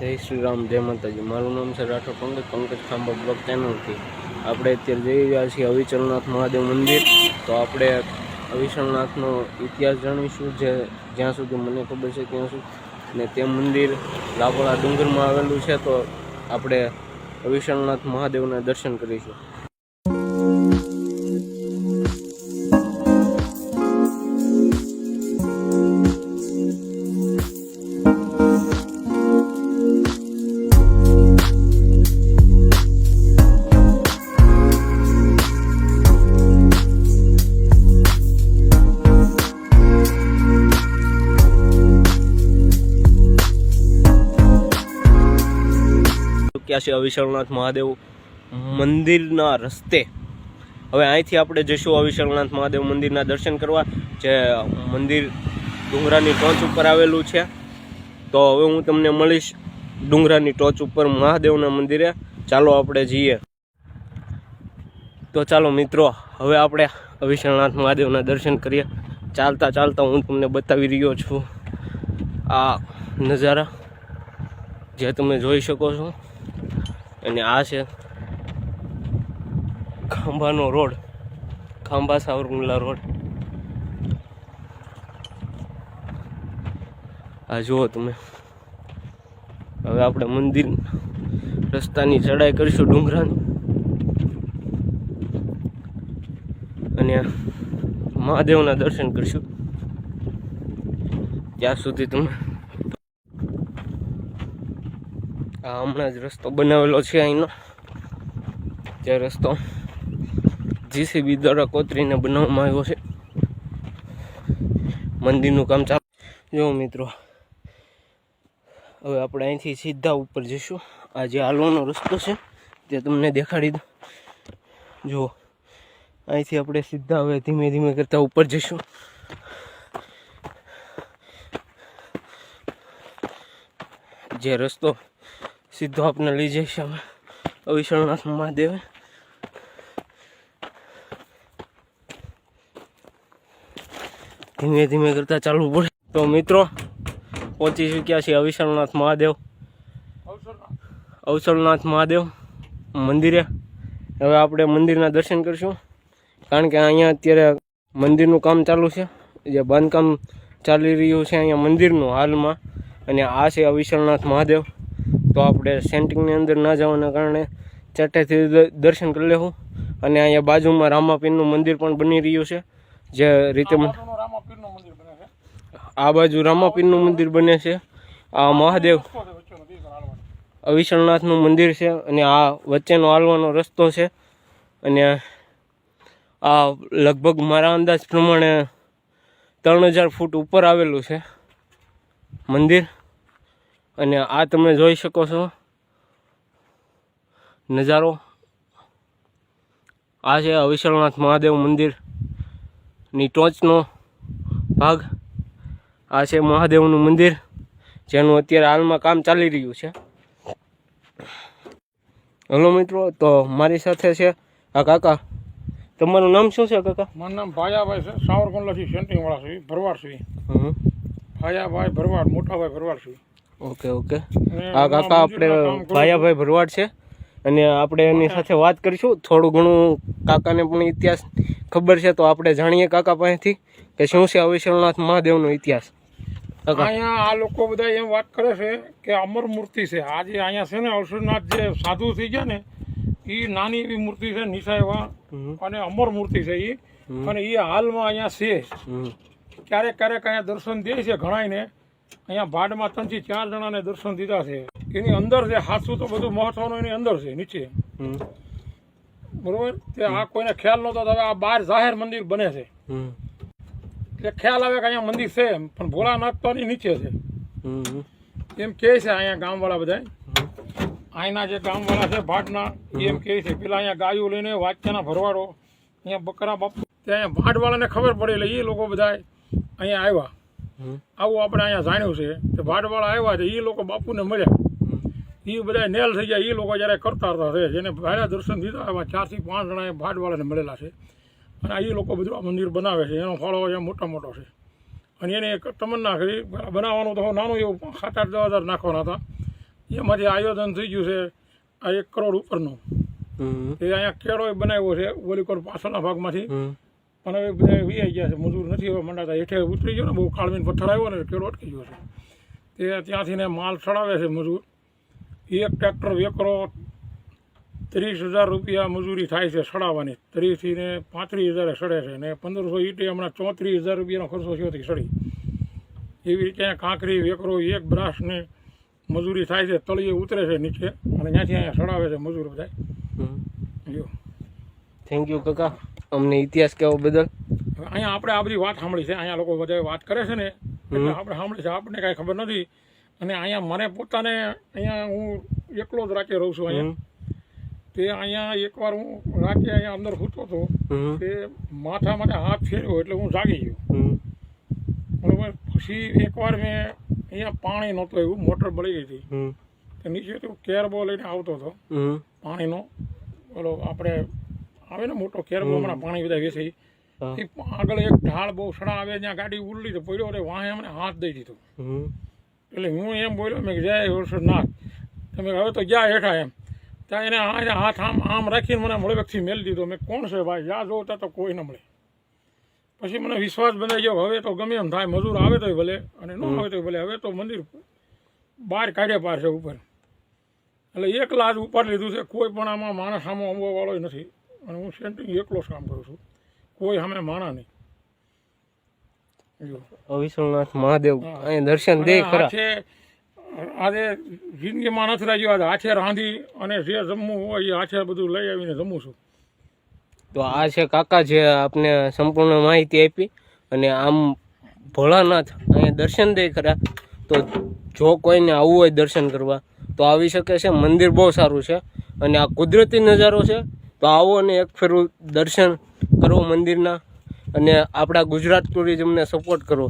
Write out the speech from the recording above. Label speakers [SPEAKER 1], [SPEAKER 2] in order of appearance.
[SPEAKER 1] જય શ્રી રામ, જય માતાજી. મારું નામ છે રાઠોડ પંકજ પંકજ ખાંબા બ્લોક ચેનલથી. આપણે અત્યારે જઈ રહ્યા છીએ અવિચલનાથ મહાદેવ મંદિર. તો આપણે અવિચલનાથનો ઇતિહાસ જાણીશું જે જ્યાં સુધી મને ખબર છે ત્યાં સુધી. ને તે મંદિર લાપોડા ડુંગરમાં આવેલું છે, તો આપણે અવિશ્વનાથ મહાદેવના દર્શન કરીશું. ચૂક્યા છે અવિશળનાથ મહાદેવ મંદિરના રસ્તે. હવે અહીંથી આપણે જઈશું અવિશળનાથ મહાદેવ મંદિરના દર્શન કરવા જે મંદિર ડુંગરાની ટોચ ઉપર આવેલું છે. તો હવે હું તમને મળીશ ડુંગરાની ટોચ ઉપર મહાદેવના મંદિરે. ચાલો આપણે જઈએ. તો ચાલો મિત્રો હવે આપણે અવિશળનાથ મહાદેવના દર્શન કરીએ. ચાલતા ચાલતા હું તમને બતાવી રહ્યો છું આ નજારા જે તમે જોઈ શકો છો. અને આ છે ખાંભાનો રોડ. ખાંભા સાવરકુંડલા રોડ. આ જુઓ તમે. હવે આપણે મંદિર રસ્તાની ચડાઈ કરીશું ડુંગરાની. અને મહાદેવના દર્શન કરીશું. ત્યાં સુધી તમે આ હમણાં જ રસ્તો બનાવેલો છે અહીંનો. જે રસ્તો જીસીબી દ્વારા કોતરીને બનાવવામાં આવ્યો છે. મંદિરનું કામ ચાલુ. જો મિત્રો, હવે આપણે અહીંથી સીધા ઉપર જઈશું. આ જે આલોનો રસ્તો છે, તે તમને દેખાડી દઉં. જુઓ અહીંથી આપણે સીધા હવે ધીમે ધીમે કરતા ઉપર જઈશું. જે રસ્તો સીધો આપણે લઈ જઈશ અમે અવિશળનાથ મહાદેવ. ધીમે ધીમે કરતા ચાલવું પડે. તો મિત્રો, પહોંચી ચૂક્યા છીએ અવિશળનાથ મહાદેવ. અવસરનાથ મહાદેવ મંદિરે. હવે આપણે મંદિરના દર્શન કરીશું. કારણ કે અહીંયા અત્યારે મંદિરનું કામ ચાલુ છે. જે બાંધકામ ચાલી રહ્યું છે અહીંયા મંદિરનું હાલમાં. અને આ છે અવિશળનાથ મહાદેવ. તો આપણે સેન્ટિંગની અંદર ના જવાના કારણે ચટેથી દર્શન કરી લેવું. અને અહીંયા બાજુમાં રામાપીરનું મંદિર પણ બની રહ્યું છે. જે રીતે આ બાજુ રામાપીરનું મંદિર બને છે. આ મહાદેવ અવિશળનાથનું મંદિર છે અને આ વચ્ચેનો હાલવાનો રસ્તો છે. અને આ લગભગ મારા અંદાજ પ્રમાણે ત્રણ હજાર ફૂટ ઉપર આવેલું છે મંદિર. અને આ તમે જોઈ શકો છો. નજારો. આ છે અવિશળનાથ મહાદેવ મંદિરની ટોચનો ભાગ. આ છે મહાદેવનું મંદિર જેનું અત્યારે હાલમાં કામ ચાલી રહ્યું છે. હલો મિત્રો તો મારી સાથે છે આ કાકા. તમારું નામ શું છે કાકા?
[SPEAKER 2] મારું નામ ભાયાભાઈ છે સાવરકુંડલાથી સેન્ટિંગવાળા વાળા છે ભરવાડ છે. ભાયાભાઈ ભરવાડ મોટાભાઈ ભરવાડ છે.
[SPEAKER 1] ઓકે ઓકે આ કાકા આપણે. ભાયાભાઈ ભરવાડ છે અને આપણે એની સાથે વાત કરીશું. થોડું ઘણું કાકાને પણ ઇતિહાસ ખબર છે તો આપણે જાણીએ કાકા પાસેથી કે શું છે અવિશ્વનાથ મહાદેવનો ઇતિહાસ.
[SPEAKER 2] અહીંયા આ લોકો બધા એમ વાત કરે છે કે અમર મૂર્તિ છે. આજે અહીંયા છે ને અવસરનાથ જે સાધુ થઈ ગયા ને એ નાની એવી મૂર્તિ છે નિશા એવા અને અમર મૂર્તિ છે એ અને એ હાલમાં અહીંયા છે. ક્યારેક ક્યારેક અહીંયા દર્શન દે છે ઘણાયને અહીંયા ભાડમાં ત્રણથી ચાર જણાને દર્શન દીધા છે. એની અંદર છે હાથું તો બધું મહત્વનું એની અંદર છે નીચે. બરોબર? તે આ કોઈને ખ્યાલ નહોતો હવે આ બહાર જાહેર મંદિર બને છે. એટલે ખ્યાલ આવે કે અહીંયા મંદિર છે એમ, પણ ભોળાનાથ તો નીચે છે. એમ કહે છે અહીંયા ગામવાળા બધા અહીંના જે ગામવાળા છે ભાટના એમ કહે છે પેલા અહીંયા ગાયું લઈને વાચ્યાના ભરવાડો અહીંયા બકરા બાપુ. ત્યાં અહીંયા ભાટવાળાને ખબર પડે એટલે એ લોકો બધા અહીંયા આવ્યા. આવું આપણે અહીંયા જાણ્યું છે કે ભાટવાળા આવ્યા છે એ લોકો બાપુને મળ્યા. એ બધા નેલ થઈ ગયા એ લોકો જ્યારે કરતા હતા છે જેને ભાડા દર્શન દીધા એમાં ચારથી પાંચ જણા ભાટવાળાને મળેલા છે. અને એ લોકો બધું આ મંદિર બનાવે છે એનો ફાળો અહીંયા મોટા મોટો છે. અને એને એક તમન્ના કરી બનાવવાનું તો નાનું એવું સાત આઠ દસ હજાર નાખવાના હતા. એમાંથી આયોજન થઈ ગયું છે આ એક કરોડ ઉપરનું. એ અહીંયા કેળો બનાવ્યો છે ઓલીકોર પાછળના ભાગમાંથી. પણ હવે બધા વીઆઈ ગયા છે મજૂર નથી હવે મંડાતા. હેઠે ઉતરી ગયો ને બહુ કાળવીને પથ્થર આવ્યો ને કેળો અટકી ગયો છે. તે ત્યાંથી ને માલ ચડાવે છે મજૂર. એક ટ્રેક્ટર વેકરો ત્રીસ હજાર રૂપિયા મજૂરી થાય છે સડાવવાની ત્રીસથી ને પાંત્રીસ હજારે સડે છે ને પંદરસો ઈટે હમણાં ચોત્રીસ હજાર રૂપિયાનો ખર્ચો થયો હતી સડી એવી રીતે કાંકરી વેકરો એક બ્રાસને મજૂરી થાય છે તળિયે ઉતરે છે નીચે. અને ત્યાંથી અહીંયા સડાવે છે મજૂર બધા
[SPEAKER 1] થેન્ક યુ કાકા. અમને ઇતિહાસ કેવો બદલ
[SPEAKER 2] અહીંયા આપણે આ બધી વાત સાંભળી છે. અહીંયા લોકો બધા વાત કરે છે ને એટલે આપણે સાંભળી છે. આપણને કાંઈ ખબર નથી. અને અહીંયા મને પોતાને અહીંયા હું એકલો જ રાખી રહું છું અહીંયા. તે અહીંયા એકવાર હું રાતે અહીંયા અંદર સૂતો હતો. તે માથા માટે હાથ ફેર્યો એટલે હું જાગી ગયો. બરોબર? પછી એકવાર મેં અહીંયા પાણી નહોતું એવું મોટર બળી ગઈ હતી. નીચે તો કેરબો લઈને આવતો હતો. પાણીનો. ઓલો આપણે આવે ને મોટો કેરબો હમણાં પાણી બધા એ આગળ એક ઢાળ બહુ સડા આવે ત્યાં ગાડી ઉડલી તો પડ્યો રે વાહે અમને હાથ દઈ દીધો. એટલે હું એમ બોલ્યો મેં જય હર્ષનાથ તમે હવે તો ગયા હેઠા એમ. ત્યાં એને આ હાથ આમ આમ રાખીને મને મળવેકથી મેલી દીધો. મેં કોણ છે ભાઈ? યા જોતા તો કોઈ ન મળે. પછી મને વિશ્વાસ બનાવી ગયો હવે તો ગમે એમ થાય મજૂર આવે તોય ભલે અને ન આવે તોય ભલે. હવે તો મંદિર બહાર કાઢ્યા પાર છે ઉપર. એટલે એકલા જ ઉપર લીધું છે કોઈ પણ આમાં માણસ સામો અંબો વાળો નથી. અને હું સેન્ટિંગ એકલો જ કામ કરું છું. કોઈ સામે માણા નહીં.
[SPEAKER 1] વિષ્ણુનાથ મહાદેવ. દર્શન દે ખરા.
[SPEAKER 2] છે આજે જિંદગીમાં નથી રહ્યું આજે હાથે રાંધી અને જે જમવું હોય એ હાથે બધું લઈ આવીને જમું છું.
[SPEAKER 1] તો આ છે કાકા જે આપને સંપૂર્ણ માહિતી આપી અને આમ ભોળાનાથ અહીંયા દર્શન દે ખરા. તો જો કોઈને આવવું હોય દર્શન કરવા તો આવી શકે છે. મંદિર બહુ સારું છે અને આ કુદરતી નજારો છે. તો આવો અને એક ફેરું દર્શન કરો મંદિરના અને આપણા ગુજરાત ટુરિઝમને સપોર્ટ કરો.